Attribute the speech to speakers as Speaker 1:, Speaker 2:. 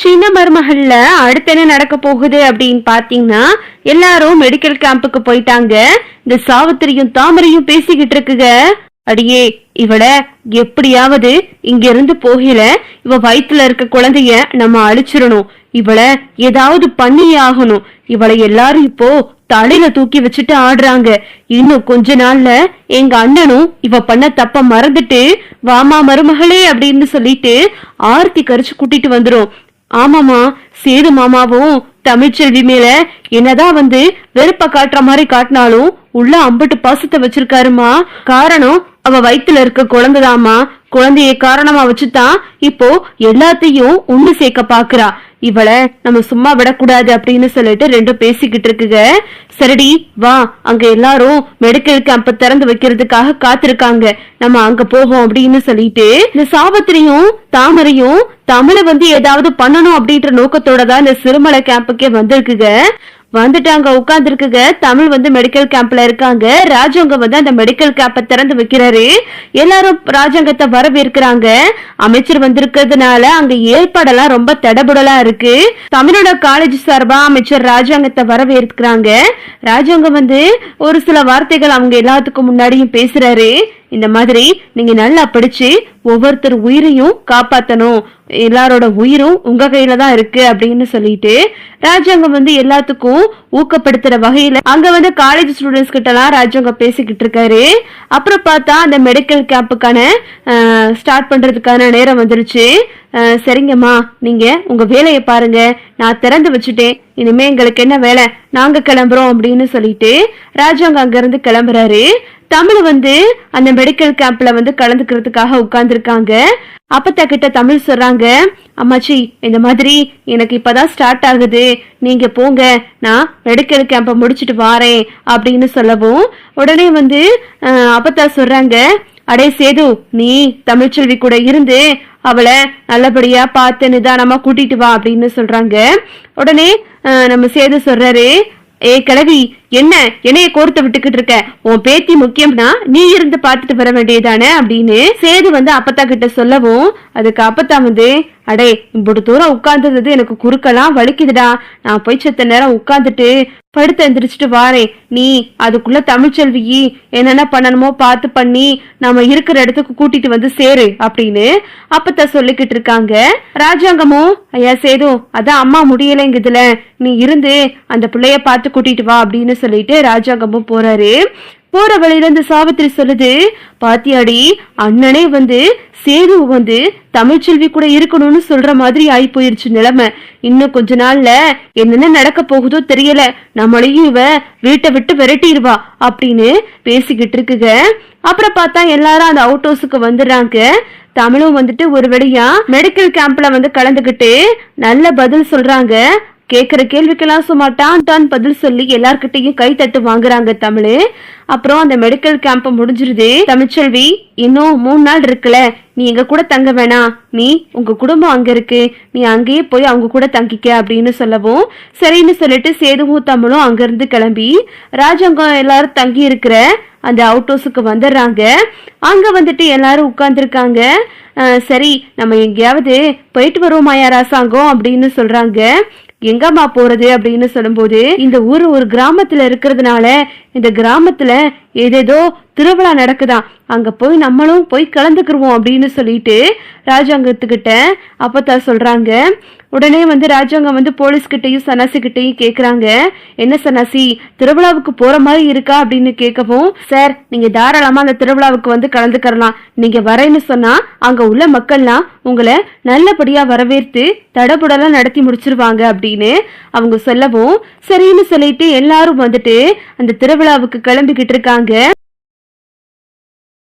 Speaker 1: சின்ன மருமகள்ல அடுத்து என்ன நடக்க போகுது அப்படின்னு பாத்தீங்கன்னா எல்லாரும் மெடிக்கல் கேம்புக்கு போயிட்டாங்க. இந்த சாவித்திரியும் தாமரையும் பேசிக்கிட்டு இருக்குங்க. அடியே இவள எப்படியாவது இங்க இருந்து போகல. இவ வயிற்றுல இருக்க குழந்தைய நம்ம அழிச்சிடணும். இவள ஏதாவது பண்ணியே ஆகணும். இவளை எல்லாரும் இப்போ தலையில தூக்கி வச்சுட்டு ஆடுறாங்க. இன்னும் கொஞ்ச நாள்ல எங்க அண்ணனும் இவ பண்ண தப்ப மறந்துட்டு வாமா மருமகளே அப்படின்னு சொல்லிட்டு ஆர்த்தி கரிச்சு கூட்டிட்டு வந்துரும். ஆமாமா சேது மாமாவும் தமிழ்ச்செல்வி மேல என்னதான் வந்து வெறுப்ப காட்டுற மாதிரி காட்டினாலும் உள்ள அம்பட்டு பாசத்தை வச்சிருக்காருமா காரணம் அவ வயித்துல இருக்க குழந்தைதாம்மா. குழந்தைய காரணமா வச்சுதான் இப்போ எல்லாத்தையும் ஒண்ணு சேர்க்க பாக்குறா. இவளை நம்ம சும்மா விடக்கூடாது அப்படின்னு சொல்லிட்டு ரெண்டும் பேசிக்கிட்டு இருக்குங்க. சரிடி வா. அங்க எல்லாரும் மெடிக்கல் கேம்ப திறந்து வைக்கிறதுக்காக காத்திருக்காங்க. நம்ம அங்க போவோம் அப்படின்னு சொல்லிட்டு இந்த சாவத்திரியும் தாமரையும் தமிழ வந்து ஏதாவது பண்ணணும் அப்படின்ற நோக்கத்தோட தான் இந்த சிறுமலை கேம்புக்கே வந்திருக்குங்க. வந்துட்டு அங்க உட்கார்ந்துருக்குங்க. தமிழ் வந்து மெடிக்கல் கேம்ப்ல இருக்காங்க. ராஜாங்க வந்து அந்த மெடிக்கல் கேம்பை திறந்து வைக்கிறாரு. எல்லாரும் ராஜாங்கத்தை வரவேற்கிறாங்க. அமைச்சர் வந்திருக்கிறதுனால அங்க ஏற்பாடெல்லாம் ரொம்ப தடபுடலா இருக்கு. தமிழோட காலேஜ் சார்பா அமைச்சர் ராஜாங்கத்தை வரவேற்கிறாங்க. ராஜாங்க வந்து ஒரு சில வார்த்தைகள் அவங்க எல்லாத்துக்கும் முன்னாடியும் பேசுறாரு. இந்த மாதிரி நீங்க நல்லா படிச்சு ஒவ்வொருத்தர் உயிரையும் காப்பாத்தணும். எல்லாரோட உயிரும் உங்க கையில தான் இருக்கு அப்படின்னு சொல்லிட்டு ராஜாங்கம் வந்து எல்லாத்துக்கும் ஊக்கப்படுத்துற வகையில அங்க வந்து காலேஜ் ஸ்டூடெண்ட்ஸ் கிட்ட எல்லாம் ராஜாங்கம் பேசிக்கிட்டு இருக்காரு. அப்புறம் பார்த்தா அந்த மெடிக்கல் கேம்புக்கான ஸ்டார்ட் பண்றதுக்கான நேரம் வந்துருச்சு. சரிங்கம்மா நீங்க உங்க வேலையை பாருங்க. நான் திறந்து வச்சுட்டேன். இனிமே எங்களுக்கு என்ன வேலை? நாங்க கிளம்புறோம் அப்படின்னு சொல்லிட்டு ராஜாங்க அங்க இருந்து கிளம்புறாரு. தமிழ் வந்து அந்த மெடிக்கல் கேம்ப்ல வந்து கலந்துக்கிறதுக்காக உட்கார்ந்துருக்காங்க. அப்பத்தா கிட்ட தமிழ் சொல்றாங்க அம்மாச்சி இந்த மாதிரி எனக்கு இப்பதான் ஸ்டார்ட் ஆகுது. நீங்க போங்க. நான் மெடிக்கல் கேம்பை முடிச்சிட்டு வாரேன் அப்படின்னு சொல்லவும் உடனே வந்து அப்பத்தா சொல்றாங்க அடே சேது நீ தமிழ்ச்செல்வி கூட இருந்து அவளை நல்லபடியா பார்த்து நிதானமா கூட்டிட்டு வா அப்படின்னு சொல்றாங்க. உடனே நம்ம சேது சொல்றாரு ஏ கிழவி என்ன என்னைய கோர்த்து விட்டுக்கிட்டு இருக்க? உன் பேத்தி முக்கியம்னா நீ இருந்து பார்த்துட்டு வர வேண்டியதானே அப்படின்னு சேது வந்து அப்பத்தா கிட்ட சொல்லவும் அதுக்கு அப்பத்தா வந்து அடே இப்படி தூரம் உட்கார்ந்துருந்தது எனக்கு குறுக்கெல்லாம் வலிக்குதுடா. நான் போய் செத்த நேரம் உட்கார்ந்துட்டு படுத்து எந்திரிச்சிட்டு வாரேன். நீ அதுக்குள்ள தமிழ்ச்செல்வி என்னென்ன பண்ணணுமோ பார்த்து பண்ணி நம்ம இருக்கிற இடத்துக்கு கூட்டிட்டு வந்து சேரு அப்படின்னு அப்பத்த சொல்லிக்கிட்டு இருக்காங்க. ராஜாங்கமும் ஐயா சேதும் அதான் அம்மா முடியலைங்குதுல. நீ இருந்து அந்த பிள்ளைய பார்த்து கூட்டிட்டு வா அப்படின்னு சொல்லிட்டு ராஜாங்கமும் போறாரு. போற வழியிலிருந்து சாவித்திரி சொல்லுது பாத்தியாடி அண்ணனே வந்து சேது வந்து தமிழ்ச்செல்வி கூட இருக்கணும்னு சொல்ற மாதிரி ஆயி போயிருச்சு நிலைமை. இன்னும் கொஞ்ச நாள்ல என்னென்ன நடக்க போகுதோ தெரியல. நம்மளையும் இவ வீட்டை விட்டு விரட்டிடுவா அப்படின்னு பேசிக்கிட்டு இருக்குங்க. அப்புறம் பார்த்தா எல்லாரும் அந்த அவுட் ஹவுஸுக்கு வந்துடுறாங்க. தமிழும் வந்துட்டு ஒரு வழியா மெடிக்கல் கேம்ப்ல வந்து கலந்துக்கிட்டு நல்ல பதில் சொல்றாங்க. கேக்குற கேள்விக்கெல்லாம் சும்மா டான் டான் பதில் சொல்லி எல்லார்கிட்டையும் கை தட்டு வாங்குறாங்க தமிழ். அப்புறம் அந்த மெடிக்கல் கேம்ப் முடிஞ்சிருது. தமிழ்ச்செல்வி இன்னும் மூணு நாள் இருக்குல்ல. நீ எங்க கூட தங்க வேணாம். நீ உங்க குடும்பம் அங்க இருக்கு. நீ அங்கேயே போய் அவங்க கூட தங்கிக்க அப்படின்னு சொல்லவும் சரின்னு சொல்லிட்டு சேதுவும் தமிழும் அங்க இருந்து கிளம்பி ராஜாங்கம் எல்லாரும் தங்கி இருக்கிற அந்த அவுட் ஹவுஸுக்கு வந்துடுறாங்க. அங்க வந்துட்டு எல்லாரும் உட்கார்ந்துருக்காங்க. சரி நம்ம எங்கேயாவது போயிட்டு வருவோமாயா ராசாங்கம் அப்படின்னு சொல்றாங்க. எங்கம்மா போறது அப்படின்னு சொல்லும்போது இந்த ஊர் ஒரு கிராமத்துல இருக்கிறதுனால இந்த கிராமத்துல ஏதேதோ திருவிழா நடக்குதா? அங்க போய் நம்மளும் போய் கலந்துக்கிருவோம் அப்படின்னு சொல்லிட்டு ராஜாங்கத்துக்கிட்ட அப்பத்தா சொல்றாங்க. உடனே வந்து ராஜாங்கம் வந்து போலீஸ்கிட்டையும் சன்னாசிக்கிட்டையும் கேக்குறாங்க. என்ன சன்னாசி திருவிழாவுக்கு போற மாதிரி இருக்கா? அப்படின்னு கேட்கவும் சார் நீங்க தாராளமா அந்த திருவிழாவுக்கு வந்து கலந்துக்கிறலாம். நீங்க வரேன்னு சொன்னா அங்க உள்ள மக்கள்லாம் உங்களை நல்லபடியா வரவேற்று தடபுடலாம் நடத்தி முடிச்சிருவாங்க அப்படின்னு அவங்க சொல்லவும் சரின்னு சொல்லிட்டு எல்லாரும் வந்துட்டு அந்த திருவிழாவுக்கு கிளம்பிக்கிட்டு இருக்காங்க. target.